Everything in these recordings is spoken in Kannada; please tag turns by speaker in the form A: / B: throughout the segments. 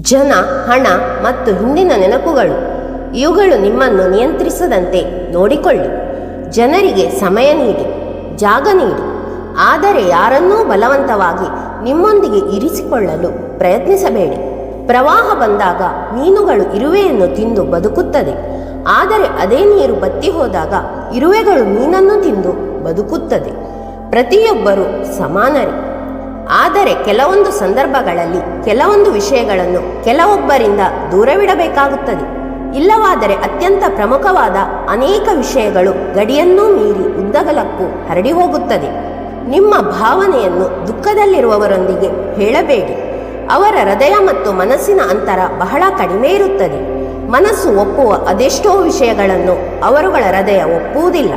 A: ಜನ, ಹಣ ಮತ್ತು ಹಿಂದಿನ ನೆನಪುಗಳು. ಇವುಗಳು ನಿಮ್ಮನ್ನು ನಿಯಂತ್ರಿಸದಂತೆ ನೋಡಿಕೊಳ್ಳಿ. ಜನರಿಗೆ ಸಮಯ ನೀಡಿ, ಜಾಗ ನೀಡಿ. ಆದರೆ ಯಾರನ್ನೂ ಬಲವಂತವಾಗಿ ನಿಮ್ಮೊಂದಿಗೆ ಇರಿಸಿಕೊಳ್ಳಲು ಪ್ರಯತ್ನಿಸಬೇಡಿ. ಪ್ರವಾಹ ಬಂದಾಗ ಮೀನುಗಳು ಇರುವೆಯನ್ನು ತಿಂದು ಬದುಕುತ್ತದೆ. ಆದರೆ ಅದೇ ನೀರು ಬತ್ತಿ ಹೋದಾಗ ಇರುವೆಗಳು ಮೀನನ್ನು ತಿಂದು ಬದುಕುತ್ತದೆ. ಪ್ರತಿಯೊಬ್ಬರೂ ಸಮಾನರೇ. ಆದರೆ ಕೆಲವೊಂದು ಸಂದರ್ಭಗಳಲ್ಲಿ ಕೆಲವೊಂದು ವಿಷಯಗಳನ್ನು ಕೆಲವೊಬ್ಬರಿಂದ ದೂರವಿಡಬೇಕಾಗುತ್ತದೆ. ಇಲ್ಲವಾದರೆ ಅತ್ಯಂತ ಪ್ರಮುಖವಾದ ಅನೇಕ ವಿಷಯಗಳು ಗಡಿಯನ್ನೂ ಮೀರಿ ಉದ್ದಗಲಕ್ಕೂ ಹರಡಿ ಹೋಗುತ್ತದೆ ನಿಮ್ಮ ಭಾವನೆಯನ್ನು ದುಃಖದಲ್ಲಿರುವವರೊಂದಿಗೆ ಹೇಳಬೇಡಿ. ಅವರ ಹೃದಯ ಮತ್ತು ಮನಸ್ಸಿನ ಅಂತರ ಬಹಳ ಕಡಿಮೆ ಇರುತ್ತದೆ. ಮನಸ್ಸು ಒಪ್ಪುವ ಅದೆಷ್ಟೋ ವಿಷಯಗಳನ್ನು ಅವರುಗಳ ಹೃದಯ ಒಪ್ಪುವುದಿಲ್ಲ.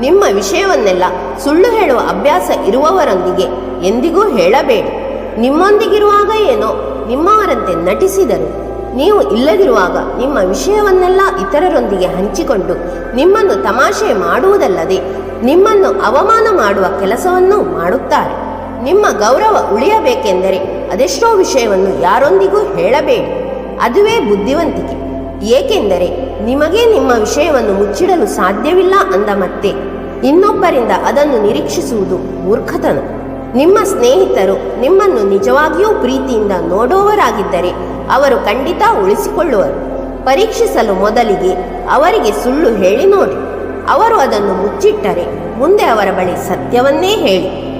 A: ನಿಮ್ಮ ವಿಷಯವನ್ನೆಲ್ಲ ಸುಳ್ಳು ಹೇಳುವ ಅಭ್ಯಾಸ ಇರುವವರೊಂದಿಗೆ ಎಂದಿಗೂ ಹೇಳಬೇಡಿ. ನಿಮ್ಮೊಂದಿಗಿರುವಾಗ ಏನೋ ನಿಮ್ಮವರಂತೆ ನಟಿಸಿದರು. ನೀವು ಇಲ್ಲದಿರುವಾಗ ನಿಮ್ಮ ವಿಷಯವನ್ನೆಲ್ಲ ಇತರರೊಂದಿಗೆ ಹಂಚಿಕೊಂಡು ನಿಮ್ಮನ್ನು ತಮಾಷೆ ಮಾಡುವುದಲ್ಲದೆ ನಿಮ್ಮನ್ನು ಅವಮಾನ ಮಾಡುವ ಕೆಲಸವನ್ನು ಮಾಡುತ್ತಾರೆ. ನಿಮ್ಮ ಗೌರವ ಉಳಿಯಬೇಕೆಂದರೆ ಅದೆಷ್ಟೋ ವಿಷಯವನ್ನು ಯಾರೊಂದಿಗೂ ಹೇಳಬೇಡಿ. ಅದುವೇ ಬುದ್ಧಿವಂತಿಕೆ. ಏಕೆಂದರೆ ನಿಮಗೆ ನಿಮ್ಮ ವಿಷಯವನ್ನು ಮುಚ್ಚಿಡಲು ಸಾಧ್ಯವಿಲ್ಲ ಅಂದ ಮತ್ತೆ, ಇನ್ನೊಬ್ಬರಿಂದ ಅದನ್ನು ನಿರೀಕ್ಷಿಸುವುದು ಮೂರ್ಖತನ. ನಿಮ್ಮ ಸ್ನೇಹಿತರು ನಿಮ್ಮನ್ನು ನಿಜವಾಗಿಯೂ ಪ್ರೀತಿಯಿಂದ ನೋಡುವವರಾಗಿದ್ದರೆ ಅವರು ಖಂಡಿತ ಉಳಿಸಿಕೊಳ್ಳುವರು. ಪರೀಕ್ಷಿಸಲು ಮೊದಲಿಗೆ ಅವರಿಗೆ ಸುಳ್ಳು ಹೇಳಿ ನೋಡಿ. ಅವರು ಅದನ್ನು ಮುಚ್ಚಿಟ್ಟರೆ ಮುಂದೆ ಅವರ ಬಳಿ ಸತ್ಯವನ್ನೇ ಹೇಳಿ.